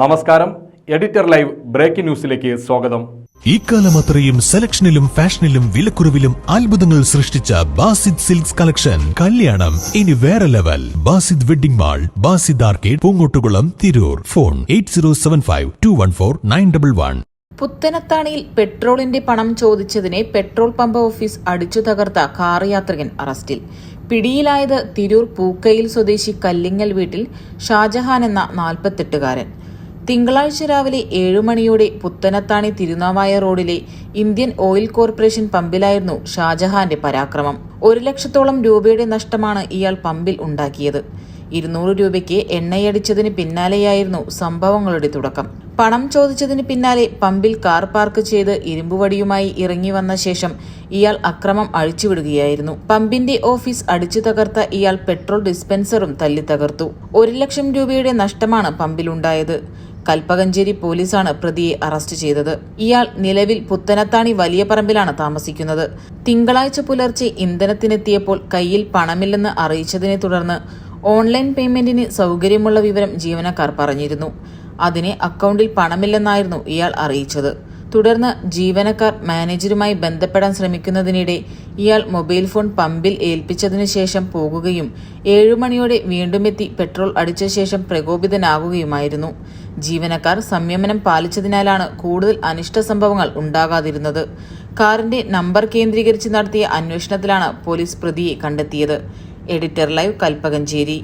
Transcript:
നമസ്കാരം. Editor live breaking ന്യൂസിലേക്ക് സ്വാഗതം. ഇക്കാലം അത്രയും സെലക്ഷനിലും ഫാഷനിലും വിലക്കുറവിലും അത്ഭുതങ്ങൾ സൃഷ്ടിച്ച ബാസിദ് സിൽക്സ് കളക്ഷൻ. കല്യാണം ഇനി വേറെ level. Basid wedding mall Basid arcade Poongottukulam Tirur. Phone eight zero seven five two one four nine double one. പുത്തനത്താണിയിൽ പെട്രോളിന്റെ പണം ചോദിച്ചതിനെ പെട്രോൾ പമ്പ് ഓഫീസ് അടിച്ചു തകർത്ത കാർ യാത്രികൻ അറസ്റ്റിൽ. പിടിയിലായത് തിരൂർ പൂക്കയിൽ സ്വദേശി കല്ലിങ്ങൽ വീട്ടിൽ ഷാജഹാൻ എന്ന നാൽപ്പത്തെട്ടുകാരൻ. തിങ്കളാഴ്ച രാവിലെ മണിയോടെ പുത്തനത്താണി തിരുനാവായ റോഡിലെ ഇന്ത്യൻ ഓയിൽ കോർപ്പറേഷൻ പമ്പിലായിരുന്നു ഷാജഹാന്റെ പരാക്രമം. ഒരു ലക്ഷത്തോളം രൂപയുടെ നഷ്ടമാണ് ഇയാൾ പമ്പിൽ ഉണ്ടാക്കിയത്. ഇരുന്നൂറ് രൂപയ്ക്ക് എണ്ണയടിച്ചതിന് പിന്നാലെയായിരുന്നു സംഭവങ്ങളുടെ തുടക്കം. പണം ചോദിച്ചതിന് പിന്നാലെ പമ്പിൽ കാർ പാർക്ക് ചെയ്ത് ഇരുമ്പുവടിയുമായി ഇറങ്ങി വന്ന ശേഷം ഇയാൾ അക്രമം അഴിച്ചുവിടുകയായിരുന്നു. പമ്പിന്റെ ഓഫീസ് അടിച്ചു തകർത്ത ഇയാൾ പെട്രോൾ ഡിസ്പെൻസറും തല്ലി തകർത്തു. ഒരു ലക്ഷം രൂപയുടെ നഷ്ടമാണ് പമ്പിലുണ്ടായത്. കൽപ്പകഞ്ചേരി പോലീസാണ് പ്രതിയെ അറസ്റ്റ് ചെയ്തത്. ഇയാൾ നിലവിൽ പുത്തനത്താണി വലിയ പറമ്പിലാണ് താമസിക്കുന്നത്. തിങ്കളാഴ്ച പുലർച്ചെ ഇന്ധനത്തിനെത്തിയപ്പോൾ കയ്യിൽ പണമില്ലെന്ന് അറിയിച്ചതിനെ തുടർന്ന് ഓൺലൈൻ പേയ്മെന്റിന് സൗകര്യമുള്ള വിവരം ജീവനക്കാർ പറഞ്ഞിരുന്നു. അതിനെ അക്കൗണ്ടിൽ പണമില്ലെന്നായിരുന്നു ഇയാൾ അറിയിച്ചത്. തുടർന്ന് ജീവനക്കാർ മാനേജരുമായി ബന്ധപ്പെടാൻ ശ്രമിക്കുന്നതിനിടെ ഇയാൾ മൊബൈൽ ഫോൺ പമ്പിൽ ഏൽപ്പിച്ചതിനു ശേഷം പോകുകയും ഏഴുമണിയോടെ വീണ്ടുമെത്തി പെട്രോൾ അടിച്ച ശേഷം പ്രകോപിതനാകുകയുമായിരുന്നു. ജീവനക്കാർ സംയമനം പാലിച്ചതിനാലാണ് കൂടുതൽ അനിഷ്ട സംഭവങ്ങൾ ഉണ്ടാകാതിരുന്നത്. കാറിന്റെ നമ്പർ കേന്ദ്രീകരിച്ച് നടത്തിയ അന്വേഷണത്തിലാണ് പോലീസ് പ്രതിയെ കണ്ടെത്തിയത്. Editor live Kalpakanchery.